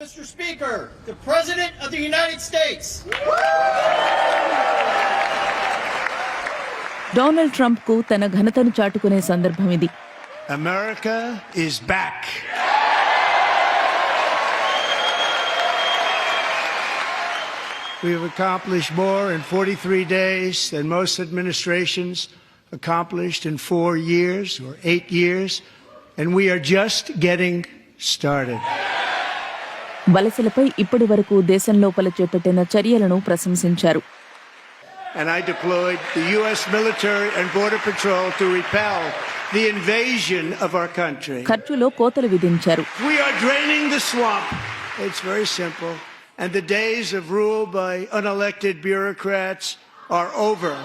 Mr. Speaker, the President of the United States. Donald Trump కు తన ఘనతను చాటుకునే సందర్భం ఇది America is back. We have accomplished more in 43 days than most administrations accomplished in four years or eight years, and we are just getting started. వలసలపై ఇప్పటి వరకు దేశం లోపల చేపట్టిన చర్యలను ప్రశంసించారు. ఖర్చులో కోతలు విధించారు. And the days of rule by unelected bureaucrats are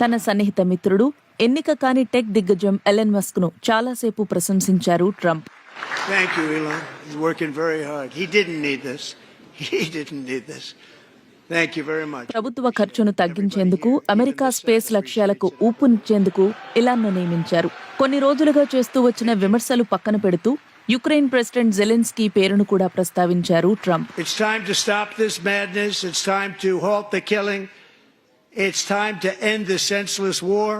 తన సన్నిహిత మిత్రుడు ఎన్నిక కాని టెక్ దిగ్గజం ఎలెన్ మస్క్ను చాలాసేపు ప్రశంసించారు Trump. Thank you, Elon. He's working very hard. He didn't need this. He didn't need this. Thank you very much. ప్రభుత్వ ఖర్చును తగ్గించేందుకు అమెరికా స్పేస్ లక్ష్యాలకు ఊపునిచ్చేందుకు ఇలాన్ను నియమించారు కొన్ని రోజులుగా చేస్తూ వచ్చిన విమర్శలు పక్కన పెడుతూ యుక్రెయిన్ ప్రెసిడెంట్ జెలెన్స్కీ పేరును కూడా ప్రస్తావించారు Trump It's time to stop this madness. It's time to halt the killing. It's time to end this senseless war.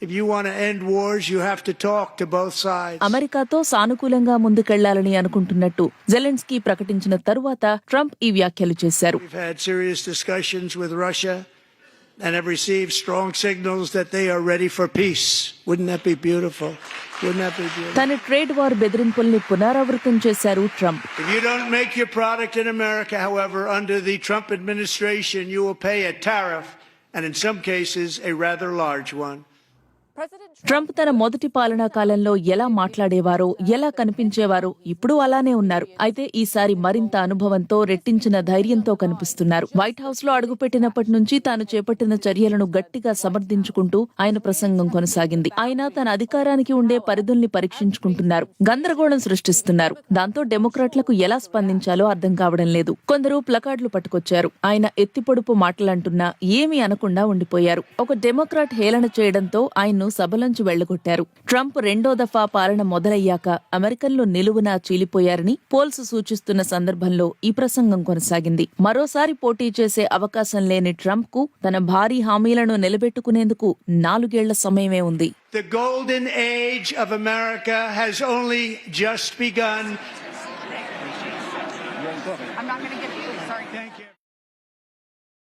If you want to end wars, you have to talk to both sides. అమెరికాతో సానుకూలంగా ముందుకెళ్ళాలని అనుకుంటున్నట్టు Zelensky ప్రకటించిన తరువాత Trump ఈ వ్యాఖ్యలు చేశారు We've had serious discussions with Russia and have received strong signals that they are ready for peace. Wouldn't that be beautiful? Wouldn't that be beautiful? తన trade war బెదిరింపుల్ని పునరావృతం చేశారు Trump If you don't make your product in America, however, under the Trump administration, you will pay a tariff, and in some cases, a rather large one. Trump తన మొదటి పాలనా కాలంలో ఎలా మాట్లాడేవారో ఎలా కనిపించేవారో ఇప్పుడు అలానే ఉన్నారు. అయితే ఈసారి మరింత అనుభవంతో రెట్టించిన ధైర్యంతో కనిపిస్తున్నారు. వైట్ హౌస్లో అడుగుపెట్టినప్పటి నుంచి తాను చేపట్టిన చర్యలను గట్టిగా సమర్థించుకుంటూ ఆయన ప్రసంగం కొనసాగింది. ఆయన తన అధికారానికి ఉండే పరిధుల్ని పరీక్షించుకుంటున్నారు. గందరగోళం సృష్టిస్తున్నారు. దాంతో డెమోక్రాట్లకు ఎలా స్పందించాలో అర్థం కావడం లేదు. కొందరు ప్లకార్డులు పట్టుకొచ్చారు. ఆయన ఎత్తిపొడుపు మాటలంటున్నా ఏమీ అనకుండా ఉండిపోయారు. ఒక డెమోక్రాట్ హేళన చేయడంతో ఆయన్ను సభలోంచి వెళ్ళగొట్టారు ట్రంప్ రెండో దఫా పాలన మొదలయ్యాక అమెరికన్లు నిలువునా చీలిపోయారని పోల్స్ సూచిస్తున్న సందర్భంలో ఈ ప్రసంగం కొనసాగింది. మరోసారి పోటీ చేసే అవకాశం లేని ట్రంప్కు తన భారీ హామీలను నిలబెట్టుకునేందుకు నాలుగేళ్ళ సమయమే ఉంది. The golden age of America has only just begun. I'm not going to get